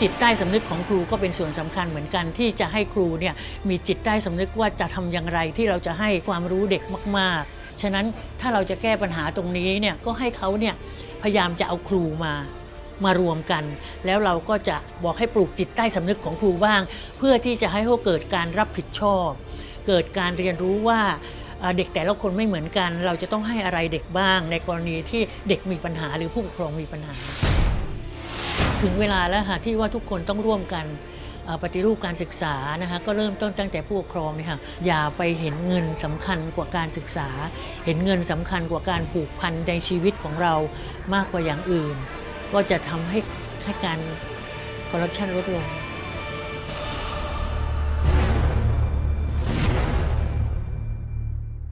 จิตใต้สำนึกของครูก็เป็นส่วนสำคัญเหมือนกันที่จะให้ครูเนี่ยมีจิตใต้สำนึกว่าจะทำอย่างไรที่เราจะให้ความรู้เด็กมาก ๆ ฉะนั้นถ้าเราจะแก้ปัญหาตรงนี้เนี่ยก็ให้เขาเนี่ยพยายามจะเอาครูมามารวมกัน แล้วเราก็จะบอกให้ปลูกจิตใต้สำนึกของครูบ้าง เพื่อที่จะให้เขาเกิดการรับผิดชอบ เกิดการเรียนรู้ว่าเด็กแต่ละคนไม่เหมือนกัน เราจะต้องให้อะไรเด็กบ้าง ในกรณีที่เด็กมีปัญหาหรือผู้ปกครองมีปัญหา ถึงเวลาแล้วค่ะที่ว่าทุกคนต้องร่วมกันปฏิรูปการศึกษานะคะก็เริ่มต้นตั้งแต่ผู้ปกครองเนี่ยค่ะอย่าไปเห็นเงินสำคัญกว่าการศึกษา เห็นเงินสำคัญกว่าการผูกพันในชีวิตของเรามากกว่าอย่างอื่น ก็จะทำให้ให้การคอร์รัปชันลดลง